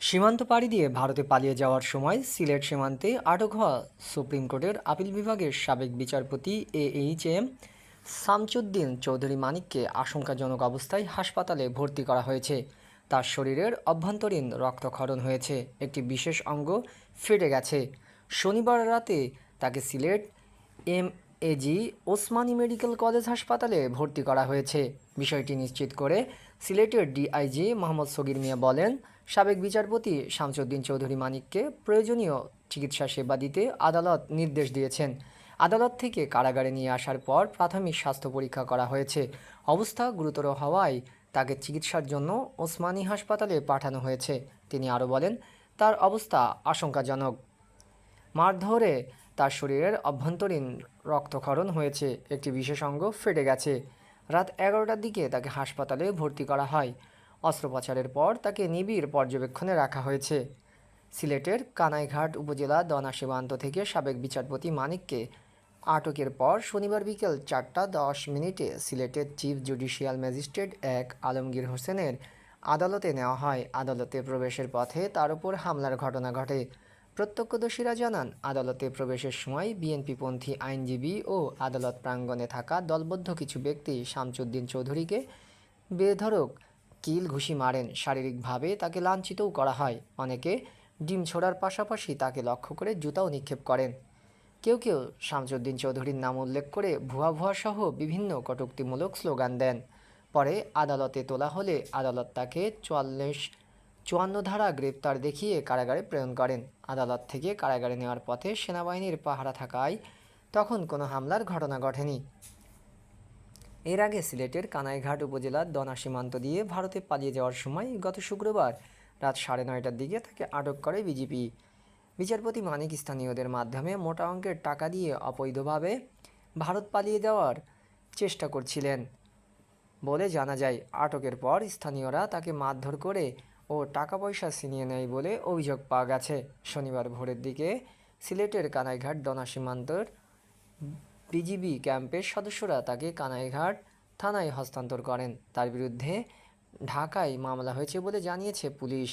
সীমান্ত পাড়ি দিয়ে ভারতে পালিয়ে যাওয়ার সময় সিলেট সীমান্তে আটক হওয়া সুপ্রিম কোর্টের আপিল বিভাগের সাবেক বিচারপতি A H M Shamsuddin Chowdhury মানিককে আশঙ্কাজনক অবস্থায় হাসপাতালে ভর্তি করা হয়েছে। তার শরীরের অভ্যন্তরীণ রক্তক্ষরণ হয়েছে। একটি বিশেষ অঙ্গ ফেটে গেছে। শনিবার রাতে তাকে Sylhet M AG Osmani medical college হাসপাতালে ভর্তি করা হয়েছে। বিষয়টি নিশ্চিত করে সিলেটের ডিআইজি মোহাম্মদ সগির মিয়া বলেন, সাবেক বিচারপতি শামসুদ্দিন চৌধুরী মানিককে প্রয়োজনীয় চিকিৎসা সেবা দিতে আদালত নির্দেশ দিয়েছেন। আদালত থেকে কারাগারে নিয়ে আসার পর প্রাথমিক স্বাস্থ্য পরীক্ষা করা হয়েছে। অবস্থা গুরুতর হওয়ায় তাকে চিকিৎসার জন্য ওসমানী হাসপাতালে পাঠানো হয়েছে। তিনি আরও বলেন, তার অবস্থা আশঙ্কাজনক। মারধরে তার শরীরের অভ্যন্তরীণ রক্তক্ষরণ হয়েছে। একটি বিশেষ অঙ্গ ফেটে গেছে। রাত এগারোটার দিকে তাকে হাসপাতালে ভর্তি করা হয়। অস্ত্রোপচারের পর তাকে নিবিড় পর্যবেক্ষণে রাখা হয়েছে। সিলেটের কানাইঘাট উপজেলা দনা সীমান্ত থেকে সাবেক বিচারপতি মানিককে আটকের পর শনিবার বিকেল চারটা দশ মিনিটে সিলেটের চিফ জুডিশিয়াল ম্যাজিস্ট্রেট এক আলমগীর হোসেনের আদালতে নেওয়া হয়। আদালতে প্রবেশের পথে তার উপর হামলার ঘটনা ঘটে। প্রত্যক্ষদর্শীরা জানান, আদালতে প্রবেশের সময় বিএনপিপন্থী আইনজীবী ও আদালত প্রাঙ্গণে থাকা দলবদ্ধ কিছু ব্যক্তি শামসুদ্দিন চৌধুরীকে বেধড়ক কিল ঘুষি মারেন। শারীরিকভাবে তাকে লাঞ্ছিতও করা হয়। অনেকে ডিম ছোড়ার পাশাপাশি তাকে লক্ষ্য করে জুতাও নিক্ষেপ করেন। কেউ কেউ শামসুদ্দিন চৌধুরীর নাম উল্লেখ করে ভুয়া ভুয়া সহ বিভিন্ন কটুক্তিমূলক স্লোগান দেন। পরে আদালতে তোলা হলে আদালত তাকে চুয়াল্লিশ চুয়ান্ন ধারা গ্রেপ্তার দেখিয়ে কারাগারে প্রেরণ করেন। আদালত থেকে কারাগারে নেওয়ার পথে সেনাবাহিনীর পাহারা থাকায় তখন কোনো হামলার ঘটনা ঘটেনি। এর আগে সিলেটের কানাইঘাট উপজেলার দনা সীমান্ত দিয়ে ভারতে পালিয়ে যাওয়ার সময় গত শুক্রবার রাত সাড়ে নয়টার দিকে তাকে আটক করে বিজেপি। বিচারপতি মানিক স্থানীয়দের মাধ্যমে মোটা অঙ্কের টাকা দিয়ে অবৈধভাবে ভারত পালিয়ে যাওয়ার চেষ্টা করছিলেন। বলে জানা যায়, আটকের পর স্থানীয়রা তাকে মারধর করে ও টাকা পয়সা ছিনিয়ে নেয় বলে অভিযোগ পাওয়া গেছে। শনিবার ভোরের দিকে সিলেটের কানাইঘাট দনা সীমান্তর বিজিবি ক্যাম্পের সদস্যরা তাকে কানাইঘাট থানায় হস্তান্তর করেন। তার বিরুদ্ধে ঢাকায় মামলা হয়েছে বলে জানিয়েছে পুলিশ।